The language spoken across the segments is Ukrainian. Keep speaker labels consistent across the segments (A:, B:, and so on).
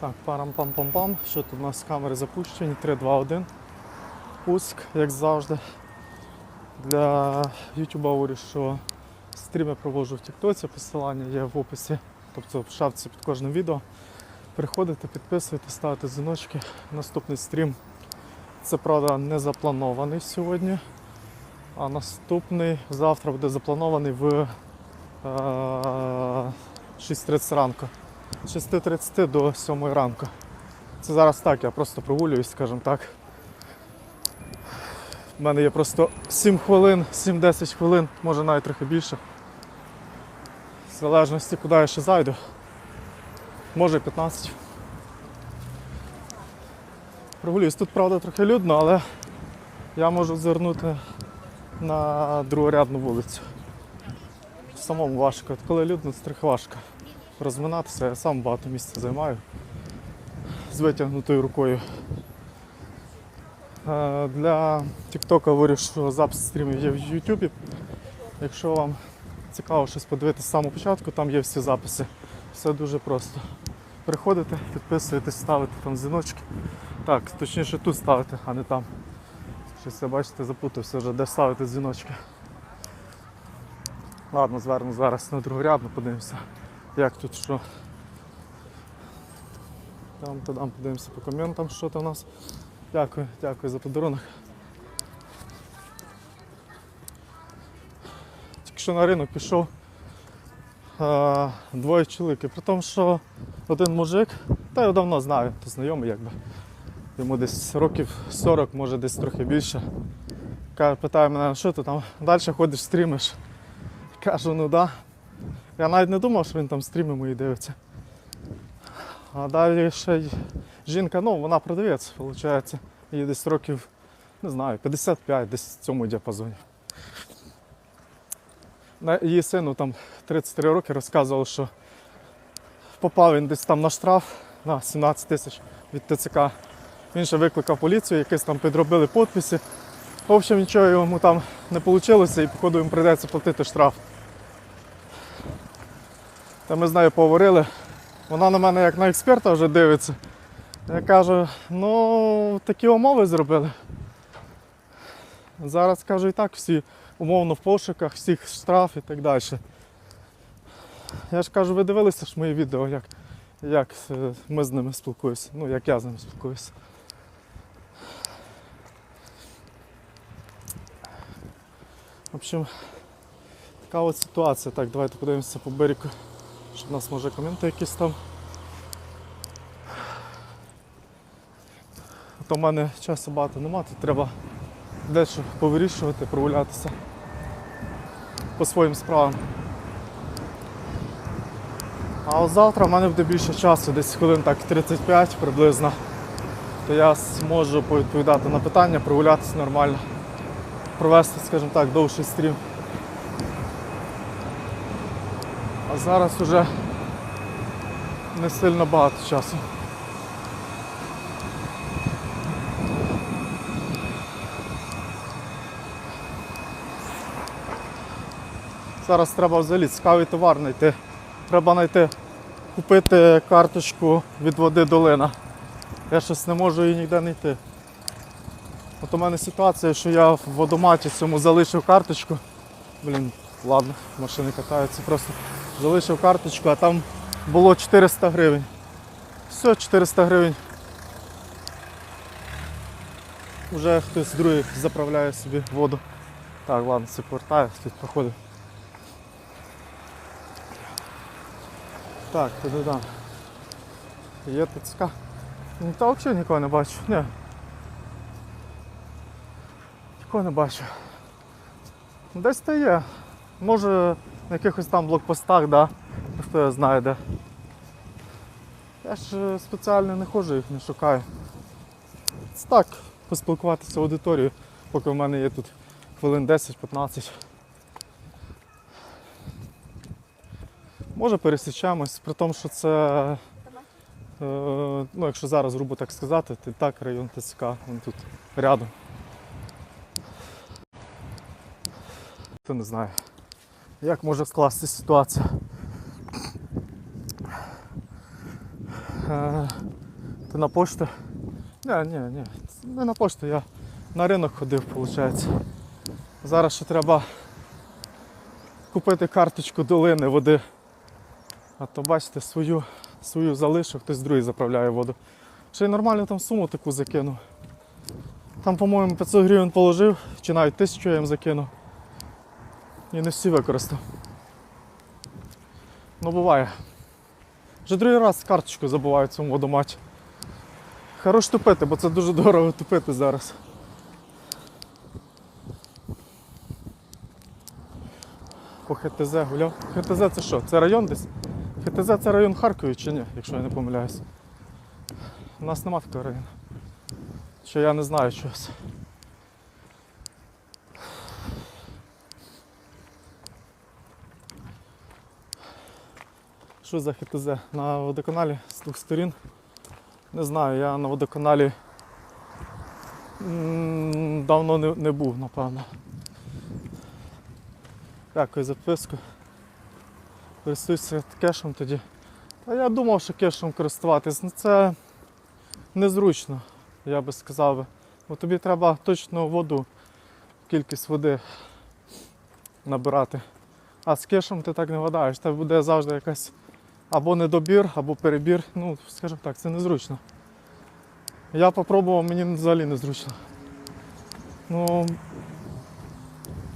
A: Так, парам-пам-пам-пам. Що тут у нас камери запущені? 3, 2, 1. Пуск, як завжди. Для YouTube говорю, що стріми проводжу в Тіктоці, посилання є в описі, тобто в шапці під кожним відео. Приходите, підписуєте, ставите дзвіночки. Наступний стрім. Це правда не запланований сьогодні. А наступний завтра буде запланований в е, 6.30 ранку. З 6.30 до 7 ранку. Це зараз так, я просто прогулююсь, скажімо так. У мене є просто 7 хвилин, 7-10 хвилин, може навіть трохи більше. В залежності, куди я ще зайду. Може 15. Прогулююсь. Тут, правда, трохи людно, але я можу звернути на другорядну вулицю. Самому важко. Коли людно, трохи важко розминатися. Я сам багато місця займаю з витягнутою рукою. Е, Для TikTok що запис стрімів є в YouTube. Якщо вам цікаво щось подивитися з самого початку, там є всі записи. Все дуже просто. Приходите, підписуєтесь, ставите там дзвіночки. Так, точніше тут ставите, а не там. Щось я бачите, запутався вже, де ставити дзвіночки. Ладно, зверну зараз на другорядно, подивимося, як тут що. Там там подивимося по коментам, що там у нас. Дякую, дякую за подарунок. Тільки що на ринок пішов е, двоє чоловік. При тому, що один мужик, та я давно знаю, то знайомий якби. Йому десь років 40, може десь трохи більше. Питає мене, що ти там далі ходиш, стрімиш. Кажу, ну да. Я навіть не думав, що він там стріми мої дивиться. А далі ще й жінка, ну вона продавець, виходить. Їй десь років, не знаю, 55, десь в цьому діапазоні. Її сину там 33 роки розказував, що попав він десь там на штраф на 17 тисяч від ТЦК. Він ще викликав поліцію, якісь там підробили підписи. В общем, нічого йому там не вийшло і походу йому прийдеться платити штраф. Та ми з нею поговорили. Вона на мене як на експерта вже дивиться. Я кажу, ну такі умови зробили. Зараз кажу і так всі умовно в пошуках, всіх штраф і так далі. Я ж кажу, ви дивилися ж мої відео, як, як е, ми з ними спілкуємося, ну як я з ними спілкуюся. В общем, така от ситуація. Так, давайте подивимося по берегу, у нас може коменти якісь там. То в мене часу багато нема, тут треба дещо повирішувати, прогулятися по своїм справам. А от завтра в мене буде більше часу, десь хвилин так 35 приблизно. То я зможу повідповідати на питання, прогулятися нормально, провести, скажімо так, довший стрім. А зараз уже не сильно багато часу. Зараз треба взагалі цікавий товар знайти. Треба знайти, купити карточку від води долина. Я щось не можу її ніде знайти. От у мене ситуація, що я в водоматі цьому залишив карточку. Блін, ладно, машини катаються, просто залишив карточку, а там було 400 гривень. Все, 400 гривень. Вже хтось другий заправляє собі воду. Так, ладно, це повертаю, тут походу. Так, туди да. Є ТЦК. Ну, та взагалі нікого не бачу. Ні. Нікого не бачу. Десь то є. Може на якихось там блокпостах, да. Хто я знає де. Я ж е, спеціально не ходжу, їх не шукаю. Це так, поспілкуватися з аудиторією, поки в мене є тут хвилин 10-15. Може пересічемось, при тому, що це, е, ну якщо зараз грубо так сказати, то так район ТСК, він тут рядом. Хто не знає, як може скластися ситуація. Е, ти на пошту? Ні, ні, ні. Не на пошту, я на ринок ходив, виходить. Зараз ще треба купити карточку долини води. А то бачите, свою, свою залишу, хтось другий заправляє воду. Ще й нормально там суму таку закинув. Там, по-моєму, 500 гривень положив, чи навіть 1000 я їм закинув. І не всі використав. Ну буває. Вже другий раз карточку забуваю в цьому водоматі. Хорош тупити, бо це дуже дорого тупити зараз. По ХТЗ гуляв. ХТЗ це що? Це район десь? ХТЗ це район Харкові чи ні, якщо я не помиляюсь. У нас нема такого району. Що я не знаю чогось. Що за ХТЗ? На водоканалі з двох сторін. Не знаю, я на водоканалі давно не, не був, напевно. Дякую за підписку. Користуюся кешем тоді. Та я думав, що кешем користуватись, ну це незручно, я би сказав. Бо тобі треба точно воду, кількість води набирати. А з кешем ти так не вгадаєш. Тебе буде завжди якась або недобір, або перебір. Ну, скажімо так, це незручно. Я попробував, мені взагалі незручно. Ну,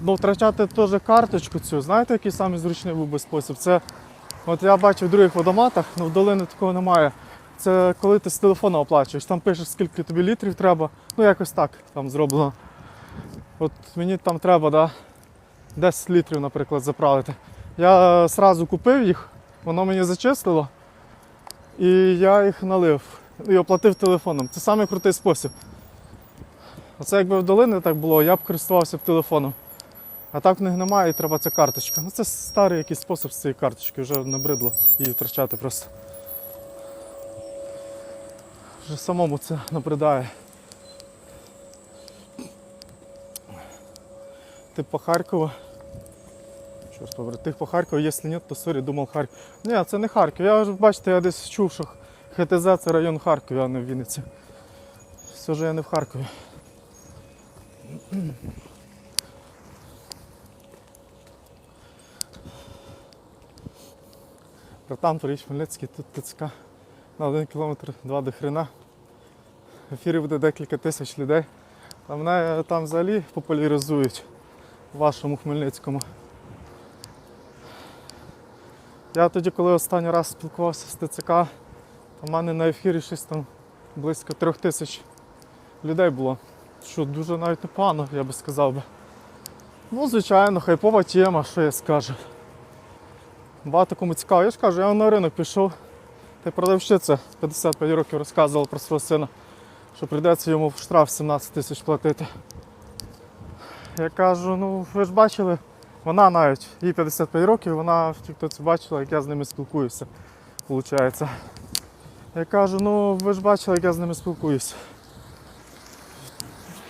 A: ну втрачати теж карточку цю, знаєте, який самий був би спосіб? Це, от я бачив в других водоматах, ну в долини такого немає. Це коли ти з телефону оплачуєш, там пишеш, скільки тобі літрів треба, ну якось так там зроблено. От мені там треба, да, 10 літрів, наприклад, заправити. Я одразу купив їх, воно мені зачислило, і я їх налив і оплатив телефоном. Це самий крутий спосіб. Оце якби в долини так було, я б користувався б телефоном. А так в них немає і треба ця карточка. Ну це старий якийсь спосіб з цієї карточки, вже набридло її втрачати просто. Вже самому це набридає. Ти по Добре, ти по Харкову, якщо ні, то сорі, думав Харків. Ні, це не Харків. Я вже бачите, я десь чув, що ХТЗ це район Харкова, а не в Вінниці. Все ж я не в Харкові. Братан, Париж, Хмельницький, тут ТЦК на один кілометр два до хрена. В ефірі буде декілька тисяч людей. А мене там взагалі популяризують вашому Хмельницькому. Я тоді, коли останній раз спілкувався з ТЦК, в мене на ефірі щось там близько трьох тисяч людей було. Що дуже навіть непогано, я би сказав би. Ну, звичайно, хайпова тема, що я скажу. Багато кому цікаво. Я ж кажу, я на ринок пішов. Та продавщиця 55 років розказувала про свого сина, що прийдеться йому в штраф 17 тисяч платити. Я кажу, ну ви ж бачили, вона навіть, їй 55 років, вона в тіктоці бачила, як я з ними спілкуюся. Виходить. Я кажу, ну ви ж бачили, як я з ними спілкуюся.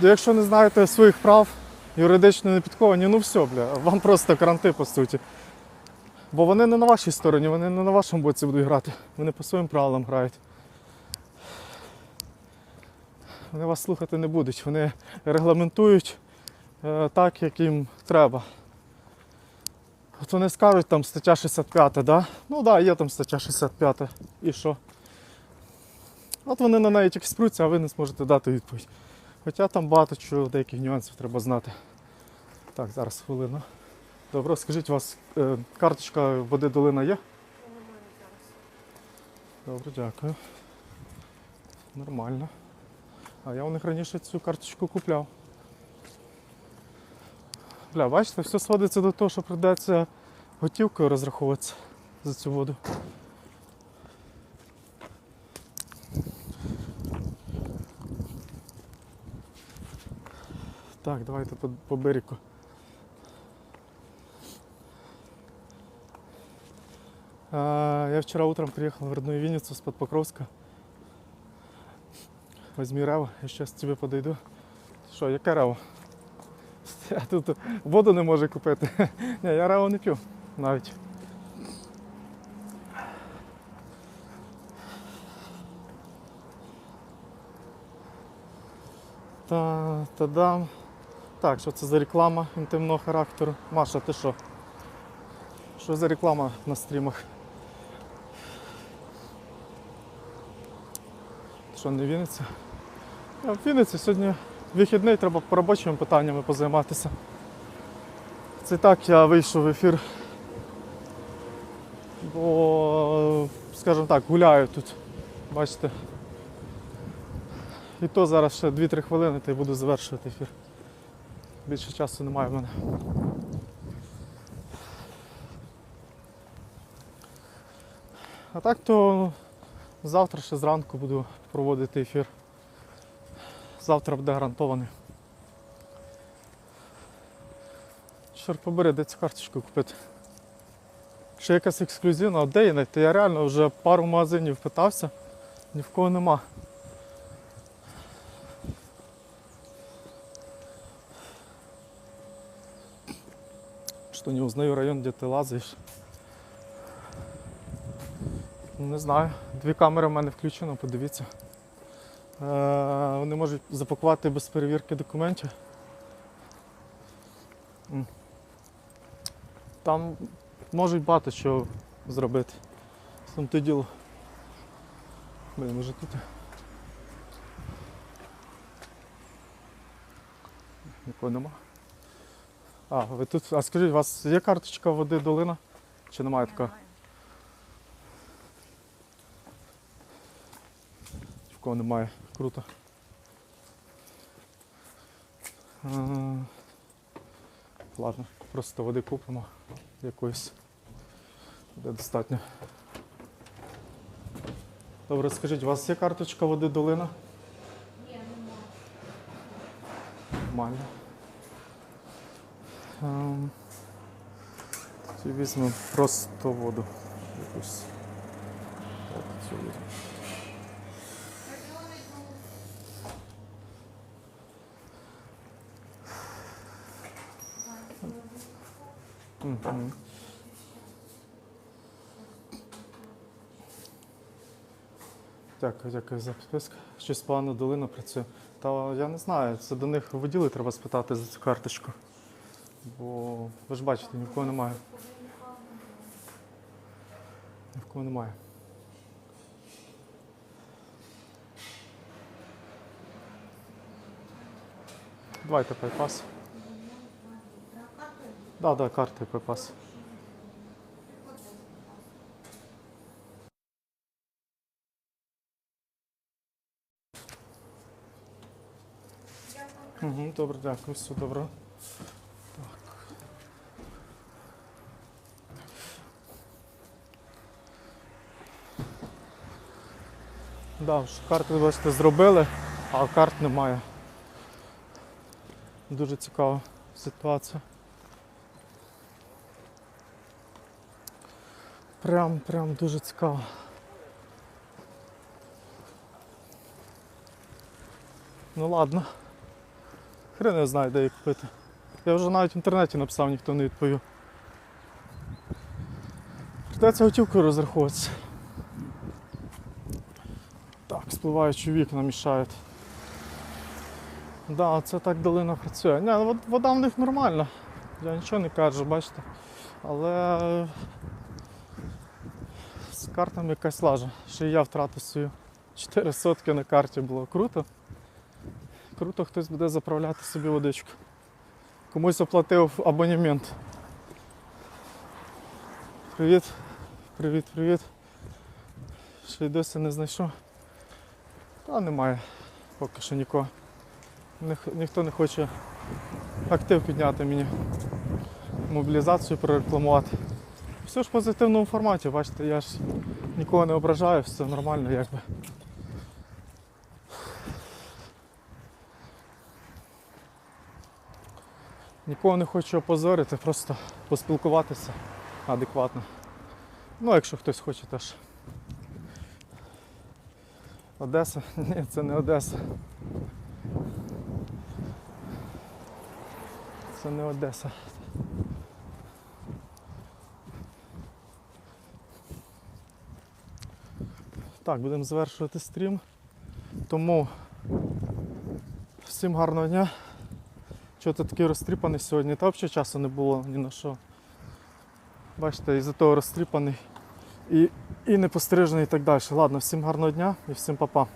A: Якщо не знаєте своїх прав, юридично не підковані, ну все, бля, вам просто кранти по суті. Бо вони не на вашій стороні, вони не на вашому боці будуть грати. Вони по своїм правилам грають. Вони вас слухати не будуть. Вони регламентують е, так, як їм треба. Вони скажуть там стаття 65, да? Ну так, да, є там стаття 65. І що? От вони на неї тільки спруться, а ви не зможете дати відповідь. Хоча там багато чого, деяких нюансів треба знати. Так, зараз хвилину. Добре, скажіть, у вас е, карточка води долина є? Добре, дякую. Нормально. А я у них раніше цю карточку купляв. Бля, бачите, все сводиться до того, що прийдеться готівкою розраховуватися за цю воду. Так, давайте по, по берегу. А, Я вчера утром приехал в родную Винницу с-под Покровска. Возьми Рево, я сейчас к тебе подойду. Що, яке Рево? Я тут воду не можу купити. Ні, Я раву не п'ю навіть. Та, Та-дам. Так, що це за реклама інтимного характеру? Маша, ти що? Що за реклама на стрімах? Що не Вінниця? А в Вінниці сьогодні вихідний, треба робочими питаннями позайматися. Це так я вийшов в ефір. Бо, скажімо так, гуляю тут. Бачите. І то зараз ще 2-3 хвилини та й буду завершувати ефір. Більше часу немає в мене. А так то завтра ще зранку буду проводити ефір. Завтра буде гарантований. Чорт побери, де цю карточку купити. Ще якась ексклюзивна, де її знайти? Я реально вже пару магазинів питався, ні в кого нема. Что не узнаю район, де ти лазиш. Не знаю. Дві камери в мене включено, подивіться. Е, вони можуть запакувати без перевірки документів. Там можуть багато чого зробити. Сам то діло. Блін, може тут. Нікого нема. А, ви тут. А скажіть, у вас є карточка води долина? Чи немає такої? В кого немає. Круто. А, ладно, просто води купимо якоїсь. Буде достатньо. Добре, скажіть, у вас є карточка води долина?
B: Ні, немає.
A: Нормально. Ем, візьмемо просто воду. Якусь. Так, цю візьмемо. Мгм. Дякую, за підписку. Щось погано долина працює. Та я не знаю, це до них в відділі треба спитати за цю карточку. Бо ви ж бачите, ні в кого немає. Ні в кого немає. Давайте пайпас. Да, да, карти пайпас. Угу, добре, дякую, все добре. Да, вже карти, бачите, зробили, а карт немає. Дуже цікава ситуація. Прям, прям дуже цікаво. Ну ладно. Хрен я знаю, де її купити. Я вже навіть в інтернеті написав, ніхто не відповів. Придеться готівкою розраховуватися. Так, спливаючі вікна мішають. Да, це так долина працює. Ні, ну, вода в них нормальна. Я нічого не кажу, бачите. Але картами якась лажа. Й я втратив свою 4 сотки на карті було круто. Круто, хтось буде заправляти собі водичку. Комусь оплатив абонемент. Привіт. Привіт, привіт. Ще й досі не знайшов. Та немає поки що нікого. Ніх- ніхто не хоче актив підняти мені. Мобілізацію прорекламувати. Все ж в позитивному форматі, бачите, я ж нікого не ображаю, все нормально якби. Нікого не хочу опозорити, просто поспілкуватися адекватно. Ну, якщо хтось хоче теж. Одеса? Ні, це не Одеса. Це не Одеса. Так, будемо завершувати стрім. Тому всім гарного дня. Чого ти такий розтріпаний сьогодні? Та взагалі часу не було ні на що. Бачите, із-за того розтріпаний і, і непострижений і так далі. Ладно, всім гарного дня і всім па-па.